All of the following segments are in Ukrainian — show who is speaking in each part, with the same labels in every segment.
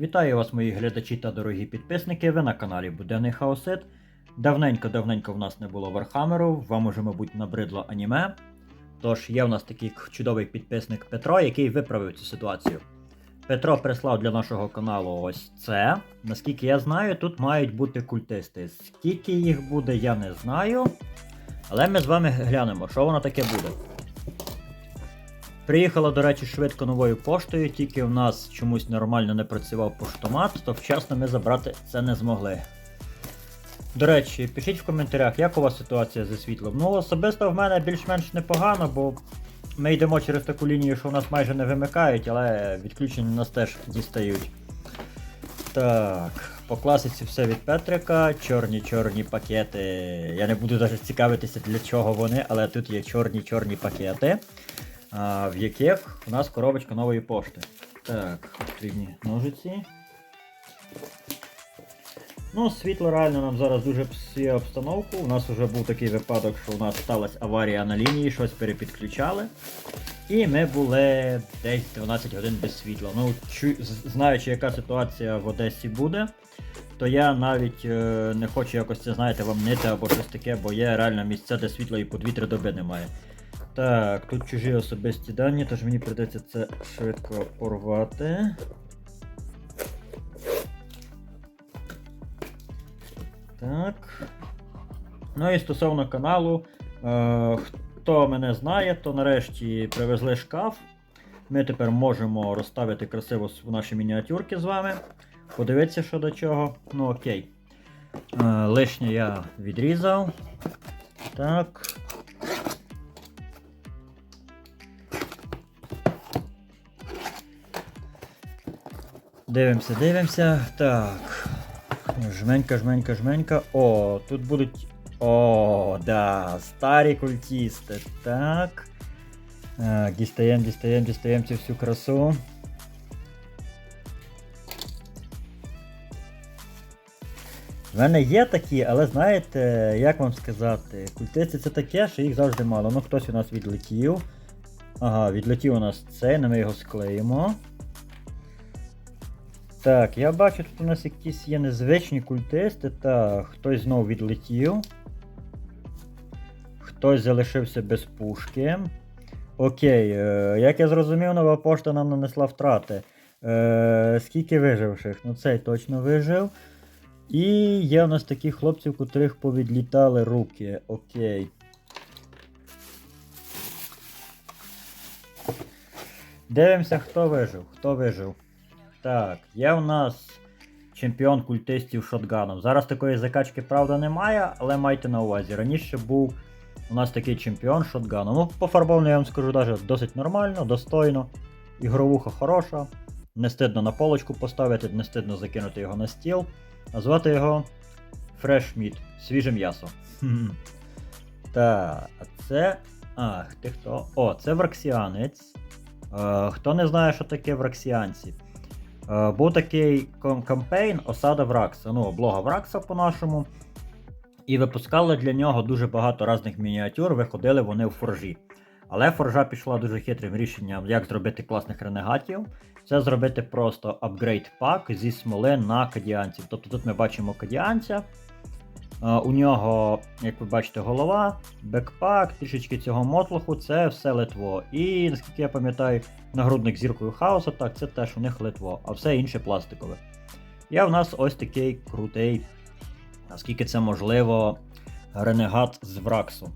Speaker 1: Вітаю вас, мої глядачі та дорогі підписники. Ви на каналі Буденний Хаосит. Давненько-давненько в нас не було Вархамеру, вам уже, мабуть, набридло аніме. Тож є в нас такий чудовий підписник Петро, який виправив цю ситуацію. Петро прислав для нашого каналу ось це. Наскільки я знаю, тут мають бути культисти. Скільки їх буде, я не знаю. Але ми з вами глянемо, що воно таке буде. Приїхала, до речі, швидко новою поштою, тільки в нас чомусь нормально не працював поштомат, то вчасно ми забрати це не змогли. До речі, пишіть в коментарях, як у вас ситуація зі світлом. Ну, особисто в мене більш-менш непогано, бо ми йдемо через таку лінію, що у нас майже не вимикають, але відключення нас теж дістають. Так, по класиці все від Петрика, чорні-чорні пакети. Я не буду навіть цікавитися для чого вони, але тут є чорні-чорні пакети, в яких у нас коробочка нової пошти. Так, потрібні ножиці. Ну, світло реально нам зараз дуже псує обстановку. У нас вже був такий випадок, що у нас сталася аварія на лінії, щось перепідключали. І ми були десь 12 годин без світла. Ну, чу... знаючи, яка ситуація в Одесі буде, то я навіть е, не хочу якось це, знаєте, вам нити або щось таке, бо є реально місця, де світла і по 2-3 доби немає. Так, тут чужі особисті дані, тож мені прийдеться це швидко порвати. Так. Ну і стосовно каналу, е, хто мене знає, то нарешті привезли шкаф. Ми тепер можемо розставити красиво наші мініатюрки з вами. Подивитися, що до чого. Ну окей. Е, лишнє я відрізав. Так. Дивимося, дивимося. Так. Жменька, жменька, жменька. О, тут будуть. О, да, старі культісти. Так. Дістаємо, дістаємо, дістаємо цю всю красу. В мене є такі, але знаєте, як вам сказати, культисти це таке, що їх завжди мало. Ну, хтось у нас відлетів. Ага, відлетів у нас цей, ну, ми його склеїмо. Так, я бачу, тут у нас якісь є незвичні культисти. Так, хтось знов відлетів. Хтось залишився без пушки. Окей, е, як я зрозумів, нова пошта нам нанесла втрати. Е, скільки виживших? Ну цей точно вижив. І є у нас такі хлопці, у котрих повідлітали руки. Окей. Дивимося, хто вижив. Хто вижив. Так, є у нас чемпіон культистів шотганом. Зараз такої закачки, правда, немає, але майте на увазі. Раніше був у нас такий чемпіон шотганом. Ну, пофарбовано, я вам скажу, навіть досить нормально, достойно. Ігровуха хороша. Не стидно на полочку поставити, не стидно закинути його на стіл. А звати його Fresh Meat, свіже м'ясо. Так, а це. Ах, ти хто? О, це враксіанець. Е, хто не знає, що таке враксіанці? Е, був такий кампейн Осада Вракса, ну, облога Вракса по-нашому. І випускали для нього дуже багато різних мініатюр, виходили вони в форжі. Але форжа пішла дуже хитрим рішенням, як зробити класних ренегатів. Це зробити просто апгрейд пак зі смоли на кадіанців. Тобто тут ми бачимо кадіанця. У нього, як ви бачите, голова, бекпак, трішечки цього мотлоху, це все литво. І наскільки я пам'ятаю, нагрудник зіркою хаоса, так, це теж у них литво, а все інше пластикове. Є в нас ось такий крутий, наскільки це можливо, ренегат з Враксу.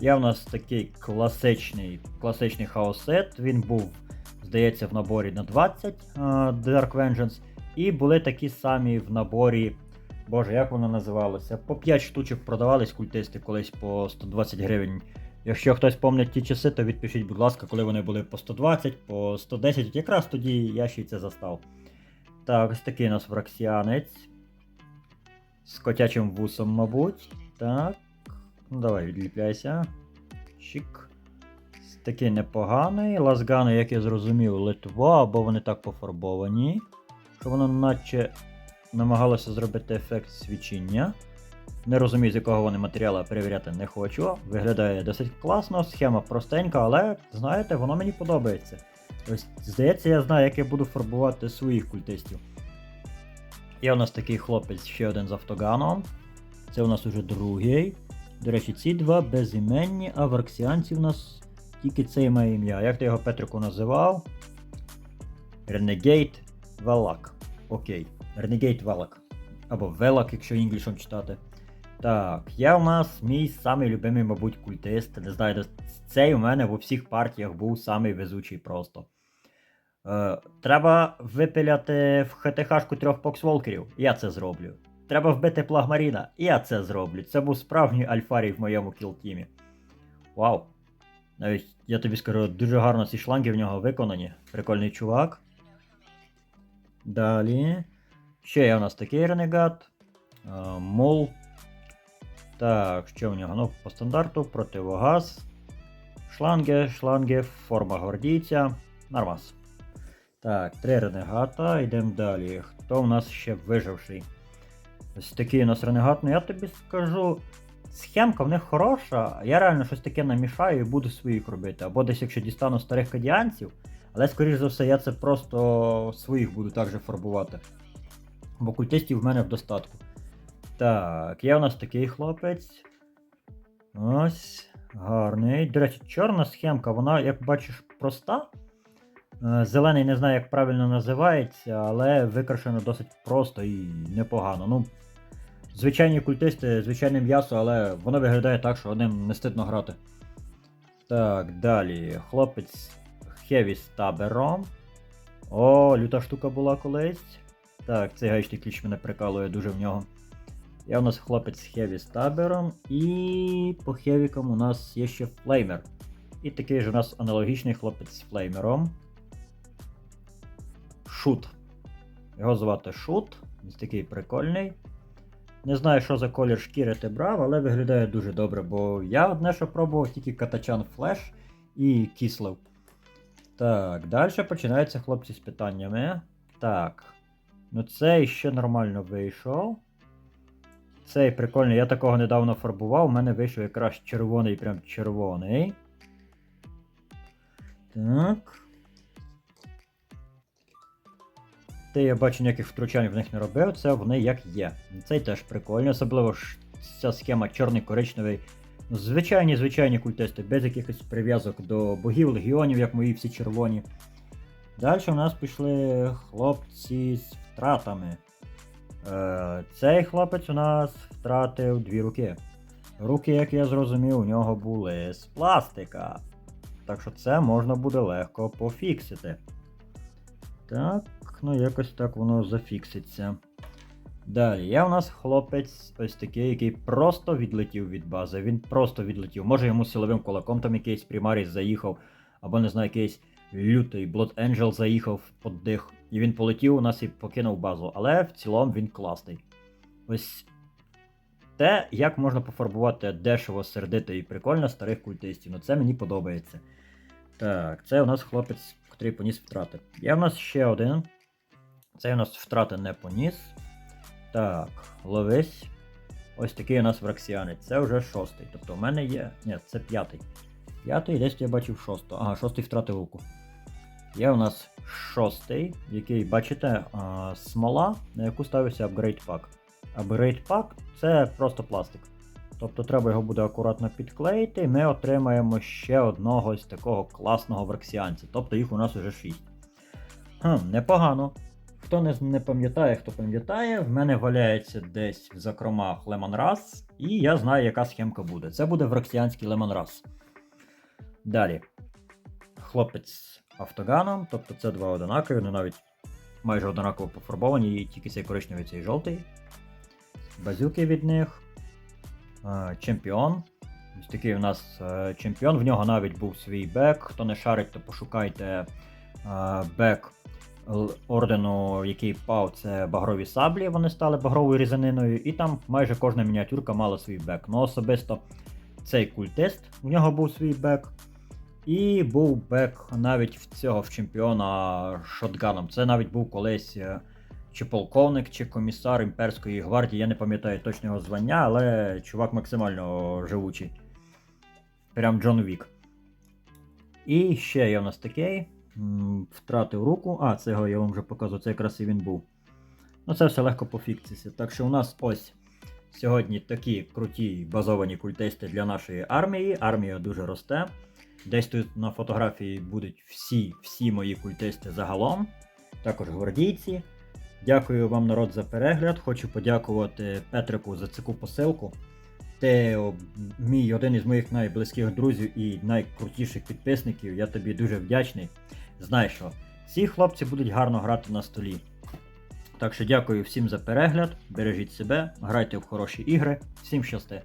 Speaker 1: Є в нас такий класичний, класичний хаосет. Він був, здається, в наборі на 20 е, Dark Vengeance. І були такі самі в наборі. Боже, як воно називалося? По 5 штучок продавались культисти колись по 120 гривень. Якщо хтось пам'ятає ті часи, то відпишіть, будь ласка, коли вони були по 120, по 110, От якраз тоді я ще й це застав. Так, ось такий у нас враксіанець. З котячим вусом, мабуть. Так. Ну давай, відліпляйся. Чик. Такий непоганий. Лазгани, як я зрозумів, Литва, або вони так пофарбовані. Що воно наче намагалося зробити ефект свічіння. Не розумію, з якого вони матеріалу перевіряти не хочу. Виглядає досить класно, схема простенька, але знаєте, воно мені подобається. Ось, здається, я знаю, як я буду фарбувати своїх культистів. Є у нас такий хлопець ще один з автоганом. Це у нас уже другий. До речі, ці два безіменні, а в арксіанці в нас тільки цей має ім'я. Як ти його Петрику називав? Renegade Велак. Окей. Renegade Велак. Або Велак, якщо інглішом читати. Так, я у нас мій самий любимий, мабуть, культист. Не знаю, цей у мене в усіх партіях був самий везучий просто. Е, треба випиляти в ХТХшку трьох поксволкерів. Я це зроблю. Треба вбити плагмаріна. Я це зроблю. Це був справжній альфарій в моєму кілтімі. Вау. Навіть я тобі скажу, дуже гарно ці шланги в нього виконані. Прикольний чувак. Далі. Ще є у нас такий ренегат. Е, Мол. Так, що в нього? Ну, по стандарту, противогаз. Шланги, шланги, форма гвардійця. Нормас. Так, три ренегата, йдемо далі. Хто у нас ще виживший? Ось такий у нас ренегат. Ну я тобі скажу, схемка в них хороша, я реально щось таке намішаю і буду своїх робити. Або десь якщо дістану старих кадіанців, але скоріш за все я це просто своїх буду також фарбувати. Бо культистів в мене в достатку. Так, є у нас такий хлопець. Ось, гарний. До речі, чорна схемка, вона, як бачиш, проста. Е, Зелений не знаю, як правильно називається, але викрашено досить просто і непогано. Ну, звичайні культисти, звичайне м'ясо, але воно виглядає так, що ним не стидно грати. Так, далі. Хлопець Хеві з табером. О, люта штука була колись. Так, цей гаючний ключ мене прикалує дуже в нього. Є у нас хлопець Хеві з табером, і по хевікам у нас є ще флеймер. І такий ж у нас аналогічний хлопець з флеймером. Шут. Його звати Шут. Він такий прикольний. Не знаю, що за колір шкіри ти брав, але виглядає дуже добре, бо я одне, що пробував тільки Катачан Флеш і Кіслев. Так, далі починаються хлопці з питаннями. Так. Ну цей ще нормально вийшов. Цей прикольний, я такого недавно фарбував, у мене вийшов якраз червоний, прям червоний. Так. Те я бачу ніяких втручань в них не робив, це вони як є. Цей теж прикольний, особливо ж ця схема чорний коричневий. Ну, звичайні, звичайні культисти, без якихось прив'язок до богів, легіонів, як мої всі червоні. Далі у нас пішли хлопці з втратами. Е, цей хлопець у нас втратив дві руки. Руки, як я зрозумів, у нього були з пластика. Так що це можна буде легко пофіксити. Так, ну якось так воно зафікситься. Далі, є у нас хлопець ось такий, який просто відлетів від бази. Він просто відлетів. Може йому силовим кулаком там якийсь примаріс заїхав, або не знаю, якийсь лютий Blood Angel заїхав під дих. І він полетів у нас і покинув базу. Але в цілому він класний. Ось те, як можна пофарбувати дешево, сердито і прикольно старих культистів. Ну це мені подобається. Так, це у нас хлопець, котрий поніс втрати. Є у нас ще один. Цей у нас втрати не поніс. Так, ловись. Ось такий у нас враксіанець. Це вже шостий. Тобто у мене є. Ні, це п'ятий. П'ятий, десь я бачив шостого. Ага, шостий втратив руку. Є у нас шостий, який, бачите, смола, на яку ставився апгрейд пак. Апгрейд пак це просто пластик. Тобто треба його буде акуратно підклеїти, і ми отримаємо ще одного ось такого класного враксіанця. Тобто їх у нас уже 6. Хм, непогано. Хто не, не пам'ятає, хто пам'ятає, в мене валяється десь в закромах Лемонраз, і я знаю, яка схемка буде. Це буде враксіанський Лемонраз. Далі. Хлопець автоганом, тобто це два одинакові, вони навіть майже однаково пофарбовані, і тільки цей коричневий, цей жовтий. Базюки від них. Е, Чемпіон. Ось такий у нас е, чемпіон. В нього навіть був свій бек. Хто не шарить, то пошукайте е, бек ордену, який впав, це багрові саблі. Вони стали багровою різаниною, і там майже кожна мініатюрка мала свій бек. Ну, особисто цей культист, в нього був свій бек. І був бек навіть в цього в чемпіона шотганом. Це навіть був колись е, чи полковник, чи комісар імперської гвардії. Я не пам'ятаю точно його звання, але чувак максимально живучий. Прям Джон Вік. І ще є у нас такий. втратив руку. А, це я вам вже показував, це якраз і він був. Ну це все легко пофікситься. Так що у нас ось сьогодні такі круті базовані культисти для нашої армії. Армія дуже росте. Десь тут на фотографії будуть всі, всі мої культисти загалом, також гвардійці. Дякую вам, народ, за перегляд. Хочу подякувати Петрику за цю посилку. Ти мій один із моїх найблизьких друзів і найкрутіших підписників. Я тобі дуже вдячний. Знай, що ці хлопці будуть гарно грати на столі. Так що дякую всім за перегляд, бережіть себе, грайте в хороші ігри, всім щасти!